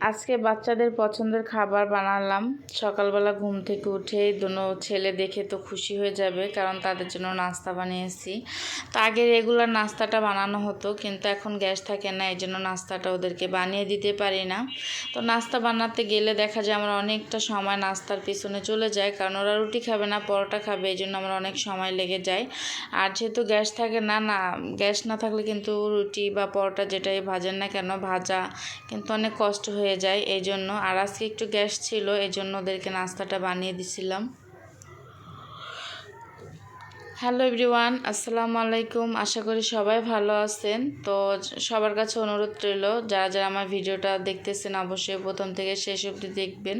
আজকে বাচ্চাদের পছন্দের খাবার বানালাম। সকালবেলা ঘুম থেকে উঠে দুনো ছেলে দেখে তো খুশি হয়ে যাবে, কারণ তাদের জন্য নাস্তা বানিয়েছি। তো আগে রেগুলার নাস্তাটা বানানো হতো, কিন্তু এখন গ্যাস থাকে না এই জন্য নাস্তাটা ওদেরকে বানিয়ে দিতে পারি না। তো নাস্তা বানাতে গেলে দেখা যায় আমার অনেকটা সময় নাস্তার পিছনে চলে যায়, কারণ ওরা রুটি খাবে না, পরোটা খাবে এই জন্য আমার অনেক সময় লেগে যায়। আর যেহেতু গ্যাস থাকে না না, গ্যাস না থাকলে কিন্তু রুটি বা পরোটা যেটাই ভাজেন না কেন, ভাজা কিন্তু অনেক কষ্ট হয়ে হয়ে যায়, এই জন্য। আর আজকে একটু গ্যাস ছিল, এই জন্য ওদেরকে নাস্তাটা বানিয়ে দিছিলাম। হ্যালো এভরিওয়ান আসসালামু আলাইকুম। আশা করি সবাই ভালো আছেন। তো সবার কাছে অনুরোধ রইল, যারা যারা আমার ভিডিওটা দেখতেছেন, অবশ্যই প্রথম থেকে শেষ অবধি দেখবেন।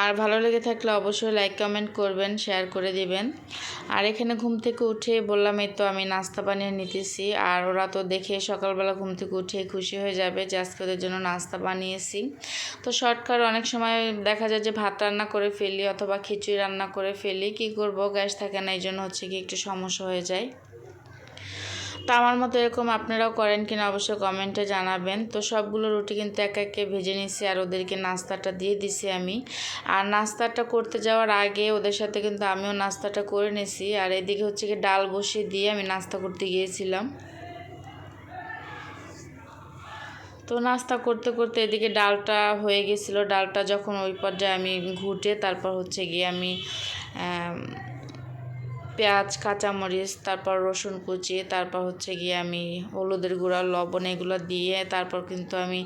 আর ভালো লেগে থাকলে অবশ্যই লাইক কমেন্ট করবেন শেয়ার করে দিবেন। আর এখানে ঘুম থেকে উঠে বললাম, এই তো আমি নাস্তা বানিয়ে নিতেছি। আর ওরা তো দেখে সকালবেলা ঘুম থেকে উঠে খুশি হয়ে যাবে যে আজকে ওদের জন্য নাস্তা বানিয়েছি। তো শর্টকাট অনেক সময় দেখা যায় যে ভাত রান্না করে ফেলি অথবা খিচুড়ি রান্না করে ফেলি। কি করব? গ্যাস থাকে না এই জন্য হচ্ছে কি একটু সমস্যা হয়ে যায়। তো আমার মতো এরকম আপনারাও করেন কিনা অবশ্যই কমেন্টে জানাবেন। তো সবগুলো রুটি কিন্তু এক একে ভেজে নিছি আর ওদেরকে নাস্তাটা দিয়ে দিছি আমি। আর নাস্তাটা করতে যাওয়ার আগে ওদের সাথে কিন্তু আমিও নাস্তাটা করে নিছি। আর এদিকে হচ্ছে কি ডাল বসিয়ে দিয়ে আমি নাস্তা করতে গিয়েছিলাম। তো নাস্তা করতে করতে এদিকে ডালটা হয়ে গেছিল। ডালটা যখন ওই পর্যায়ে আমি ঘুটে তারপর হচ্ছে গিয়ে আমি পেঁয়াজ, কাঁচামরিচ, তারপর রসুন কুচি, তারপর হচ্ছে গিয়ে আমি হলুদের গুঁড়া, লবণ এগুলো দিয়ে তারপর কিন্তু আমি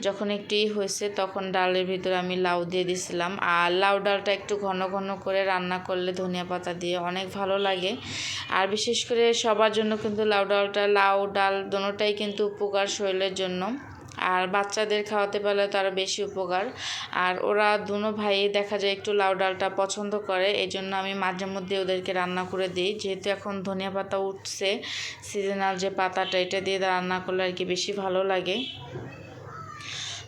যখন একটু হয়েছে তখন ডালের ভিতরে আমি লাউ দিয়ে দিছিলাম। আর লাউ ডালটা একটু ঘন ঘন করে রান্না করলে ধনিয়া পাতা দিয়ে অনেক ভালো লাগে। আর বিশেষ করে সবার জন্য কিন্তু লাউ ডালটা, লাউ ডাল, দোনোটাই কিন্তু উপকার শরীরের জন্য। আর বাচ্চাদের খাওয়াতে পারলে তো আরও বেশি উপকার। আর ওরা দুনো ভাই দেখা যায় একটু লাউ ডালটা পছন্দ করে এই জন্য আমি মাঝে মধ্যে ওদেরকে রান্না করে দিই। যেহেতু এখন ধনিয়া পাতা উঠছে সিজনাল যে পাতাটা, এটা দিয়ে রান্না করলে আর কি বেশি ভালো লাগে।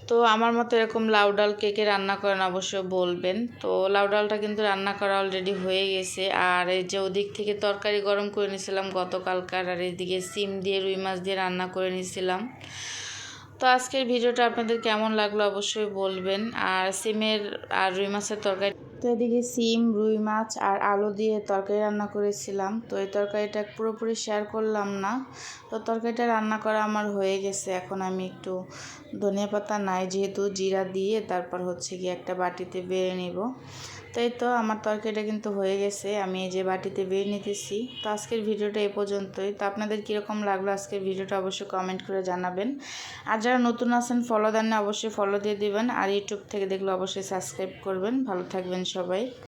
তো আমার মতো এরকম লাউ ডাল কে কে রান্না করেন অবশ্যই বলবেন। তো লাউ ডালটা কিন্তু রান্না করা অলরেডি হয়ে গেছে। আর এই যে ওদিক থেকে তরকারি গরম করে নিয়েছিলাম গতকালকার, আর এদিকে সিম দিয়ে রুই মাছ দিয়ে রান্না করে নিয়েছিলাম তো আজকের ভিডিওটা আপনাদের কেমন লাগল অবশ্যই বলবেন। আর সিমের আর রুই মাছের তরকারি তো এদিকে সিম, রুই মাছ আর আলু দিয়ে তরকারি রান্না করেছিলাম। তো এই তরকারিটা পুরোপুরি শেয়ার করলাম না। তো তরকারিটা রান্না করা আমার হয়ে গেছে। এখন আমি একটু ধনিয়া পাতা নাই যেহেতু, জিরা দিয়ে তারপর হচ্ছে গিয়ে একটা বাটিতে বেড়ে নিব। তাই তো আমার তরকারিটা কিন্তু হয়ে গেছে। আমি এই যে বাটিতে বের নিতেছি। তো আজকের ভিডিওটা এ পর্যন্তই। তো আপনাদের কীরকম লাগল আজকের ভিডিওটা অবশ্যই কমেন্ট করে জানাবেন। আর যারা নতুন আছেন ফলো দেন অবশ্যই ফলো দিয়ে দিবেন। আর ইউটিউব থেকে দেখলে অবশ্যই সাবস্ক্রাইব করবেন। ভালো থাকবেন সবাই।